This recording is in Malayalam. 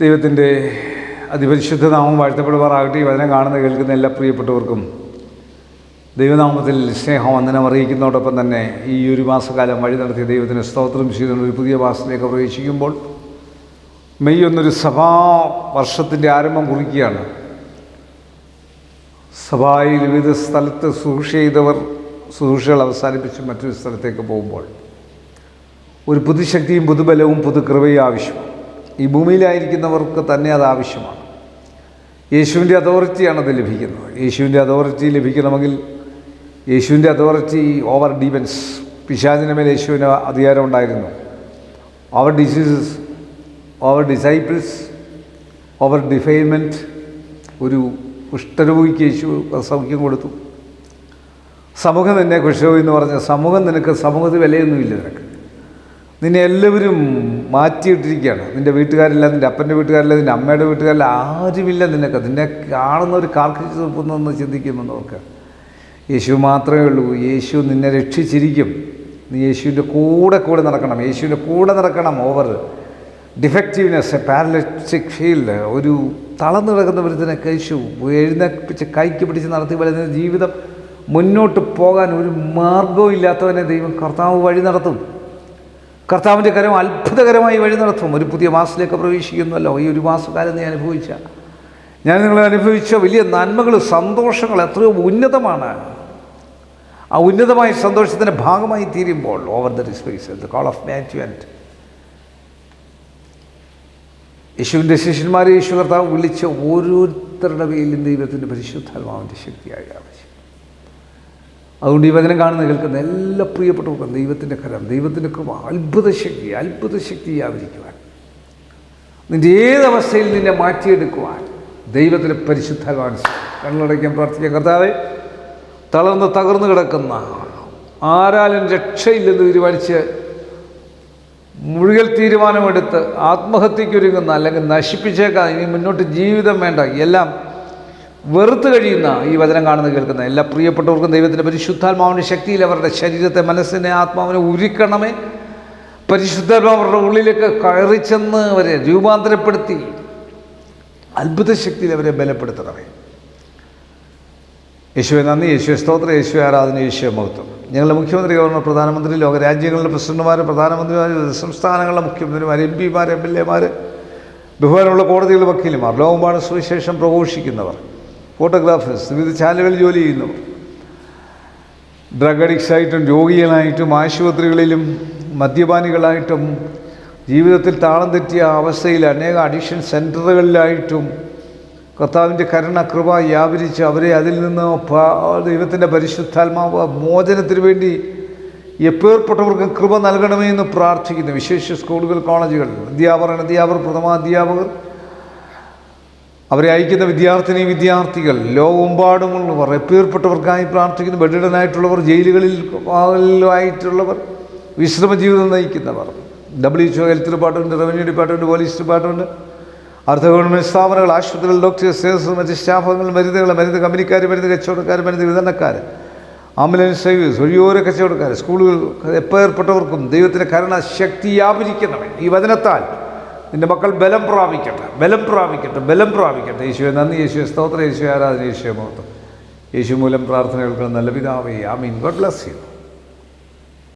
ദൈവത്തിന്റെ അതിപരിശുദ്ധ നാമം വാഴ്ത്തപ്പെടുവാറാകട്ടെ ഈ വചനം കാണുന്ന കേൾക്കുന്ന എല്ലാ പ്രിയപ്പെട്ടവർക്കും ദൈവനാമത്തിൽ സ്നേഹവന്ദനം അറിയിക്കുന്നതോടൊപ്പം തന്നെ ഈ ഒരു മാസക്കാലം വഴി നടത്തിയ ദൈവത്തിന് സ്തോത്രം ചെയ്യുന്ന ഒരു പുതിയ മാസത്തിലേക്ക് പ്രവേശിക്കുമ്പോൾ മെയ് ഒന്നൊരു സഭാ വർഷത്തിന്റെ ആരംഭം കുറിക്കുകയാണ്. സഭായിൽ വിവിധ സ്ഥലത്ത് സൂക്ഷ ചെയ്തവർ സുഹൃഷകൾ അവസാനിപ്പിച്ച് മറ്റൊരു സ്ഥലത്തേക്ക് പോകുമ്പോൾ ഒരു പുതുശക്തിയും പുതുബലവും പുതുകൃപയും ആവശ്യമാണ്. ഈ ഭൂമിയിലായിരിക്കുന്നവർക്ക് തന്നെ അത് ആവശ്യമാണ്. യേശുവിന്റെ അതോറിറ്റിയാണ് അത് ലഭിക്കുന്നത്. യേശുവിന്റെ അതോറിറ്റി ലഭിക്കണമെങ്കിൽ യേശുവിന്റെ അതോറിറ്റി ഓവർ ഡിപെൻസ് പിശാചിന് മേൽ യേശുവിന് അധികാരം ഉണ്ടായിരുന്നു. അവർ diseases over disciples over defilement ഒരു കുഷ്ഠരോഗിക്ക് യേശു സൗഖ്യം കൊടുത്തു. സമൂഹം നിന്നെ കുഷ്ഠരോഗി എന്ന് പറഞ്ഞ സമൂഹം നിനക്ക് സമൂഹത്തിൽ വിലയൊന്നുമില്ല നിനക്ക്. നിന്നെ എല്ലാവരും മാറ്റിയിട്ടിരിക്കുകയാണ്. നിന്റെ വീട്ടുകാരില്ല നിന്റെ അപ്പന്റെ വീട്ടുകാരില്ല നിന്റെ അമ്മയുടെ വീട്ടുകാരില്ല ആരുമില്ല നിനക്ക്. നിന്നെ കാണുന്നവർ കാർക്കിച്ച് നിർത്തുന്നതെന്ന് ചിന്തിക്കുമ്പോൾ നോക്ക്. യേശു മാത്രമേ ഉള്ളൂ. യേശു നിന്നെ രക്ഷിച്ചിരിക്കും. നീ യേശുവിന്റെ കൂടെ കൂടെ നടക്കണം. യേശുവിന്റെ കൂടെ നടക്കണം ഓവർ ഡിഫക്റ്റീവ്നെസ് പാരലറ്റിക് ഫീൽഡ് ഒരു തളർന്നു കിടക്കുന്ന ഒരുത്തിനെ കഴിച്ചു എഴുന്നേൽപ്പിച്ച് കൈക്ക് പിടിച്ച് നടത്തി വരുന്ന ജീവിതം മുന്നോട്ട് പോകാൻ ഒരു മാർഗവും ഇല്ലാത്തവനെ ദൈവം കർത്താവ് വഴി നടത്തും. കർത്താവിന്റെ കരം അത്ഭുതകരമായി വഴി നടത്തും. ഒരു പുതിയ മാസത്തിലേക്ക് പ്രവേശിക്കുന്നല്ലോ ഈ ഒരു മാസക്കാലം നീ അനുഭവിച്ച. ഞാൻ നിങ്ങളെ അനുഭവിച്ച വലിയ നന്മകൾ സന്തോഷങ്ങൾ എത്രയോ ഉന്നതമാണ്. ആ ഉന്നതമായ സന്തോഷത്തിന്റെ ഭാഗമായി തീരുമ്പോൾ over the space the call of മാറ്റുവന്റ് യേശുവിന്റെ ശിഷ്യന്മാരെ യേശു കർത്താവ് വിളിച്ച ഓരോരുത്തരുടെ പേരിലും ദൈവത്തിന്റെ പരിശുദ്ധാത്മാവിന്റെ ശക്തിയായി ആവശ്യം അതുകൊണ്ട് ഈ വചനം കാണുന്ന കേൾക്കുന്ന എല്ലാ പ്രിയപ്പെട്ടവർക്കും ദൈവത്തിന്റെ കരം ദൈവത്തിന്റെ കൃപ അത്ഭുതശക്തി ശക്തി അത്ഭുത ശക്തി ആവരിക്കുവാൻ. നിന്റെ ഏതവസ്ഥയിൽ നിന്നെ മാറ്റിയെടുക്കുവാൻ ദൈവത്തിന്റെ പരിശുദ്ധാത്മാൻ കണ്ണടയ്ക്കാൻ പ്രാർത്ഥിക്കാൻ കർത്താവെ തളർന്ന് തകർന്നു കിടക്കുന്ന ആരാലും രക്ഷയില്ലെന്ന് തീരുമാനിച്ച് മുഴുകൽ തീരുമാനമെടുത്ത് ആത്മഹത്യക്കൊരുങ്ങുന്ന അല്ലെങ്കിൽ നശിപ്പിച്ചേക്കാൻ ഇനി മുന്നോട്ട് ജീവിതം വേണ്ട എല്ലാം വെറുത്ത് കഴിയുന്ന ഈ വചനം കാണുന്ന കേൾക്കുന്ന എല്ലാ പ്രിയപ്പെട്ടവർക്കും ദൈവത്തിന്റെ പരിശുദ്ധാത്മാവിന്റെ ശക്തിയിൽ അവരുടെ ശരീരത്തെ മനസ്സിനെ ആത്മാവിനെ ഉരുക്കണമേ. പരിശുദ്ധാത്മാവ് അവരുടെ ഉള്ളിലേക്ക് കയറി ചെന്ന് അവരെ രൂപാന്തരപ്പെടുത്തി. അത്ഭുത ശക്തിയിൽ അവരെ ബലപ്പെടുത്തണമേ. യേശുവെ നന്ദി. യേശുവെ സ്തോത്രം. യേശുവെ ആരാധന. യേശുവെ മഹത്വം. ഞങ്ങളുടെ മുഖ്യമന്ത്രി ഗവർണർ പ്രധാനമന്ത്രി ലോകരാജ്യങ്ങളിലെ പ്രസിഡന്റുമാർ പ്രധാനമന്ത്രിമാർ സംസ്ഥാനങ്ങളിലെ മുഖ്യമന്ത്രിമാർ എം പിമാർ എം എൽ എമാർ ബഹുമാനമുള്ള കോടതികളുടെ വക്കീലുമാർ ലോകമാണ് സുവിശേഷം പ്രഘോഷിക്കുന്നവർ. ഫോട്ടോഗ്രാഫേഴ്സ് വിവിധ ചാനലുകളിൽ ജോലി ചെയ്യുന്നവർ ഡ്രഗ് അഡിക്ട്സായിട്ടും രോഗികളായിട്ടും ആശുപത്രികളിലും മദ്യപാനികളായിട്ടും ജീവിതത്തിൽ താളം തെറ്റിയ അവസ്ഥയിൽ അനേക അഡിക്ഷൻ സെന്ററുകളിലായിട്ടും കർത്താവിന്റെ കരുണ കൃപ വ്യാപരിച്ച് അവരെ അതിൽ നിന്ന് ദൈവത്തിന്റെ പരിശുദ്ധാത്മാവ് മോചനത്തിന് വേണ്ടി എപ്പേർപ്പെട്ടവർക്കും കൃപ നൽകണമേ എന്ന് പ്രാർത്ഥിക്കുന്നു. വിശേഷ സ്കൂളുകൾ കോളേജുകൾ അധ്യാപകർ അധ്യാപകർ പ്രഥമാധ്യാപകർ അവരെ അയക്കുന്ന വിദ്യാർത്ഥിനി വിദ്യാർത്ഥികൾ ലോകമെമ്പാടുമുള്ളവർ എപ്പേർപ്പെട്ടവർക്കായി പ്രാർത്ഥിക്കുന്ന. ബെഡിടനായിട്ടുള്ളവർ ജയിലുകളിൽ ആയിട്ടുള്ളവർ വിശ്രമ ജീവിതം നയിക്കുന്നവർ W health department revenue department police department അർദ്ധ ഗവൺമെന്റ് സ്ഥാപനങ്ങൾ ആശുപത്രികൾ ഡോക്ടേഴ്സ് നേഴ്സ് മറ്റ് സ്റ്റാഫുകൾ മരുന്നുകൾ മരുന്ന് കമ്പനിക്കാർ മരുന്ന് കച്ചവടക്കാർ മരുന്ന് വിതരണക്കാർ ആംബുലൻസ് സർവീസ് വഴിയോര കച്ചവടക്കാർ സ്കൂളുകൾ എപ്പേർപ്പെട്ടവർക്കും ദൈവത്തിന്റെ കരുണ ശക്തി ഈ വചനത്താൽ നിന്റെ മക്കൾ ബലം പ്രാപിക്കട്ടെ ബലം പ്രാപിക്കട്ടെ ബലം പ്രാപിക്കട്ടെ. യേശുവെ നന്ദി യേശുവെ സ്തോത്ര യേശു ആരാധന യേശുവെ മഹത്വം. യേശു മൂലം പ്രാർത്ഥനകൾക്ക് നല്ല പിതാവേ ആമീൻ. God bless you.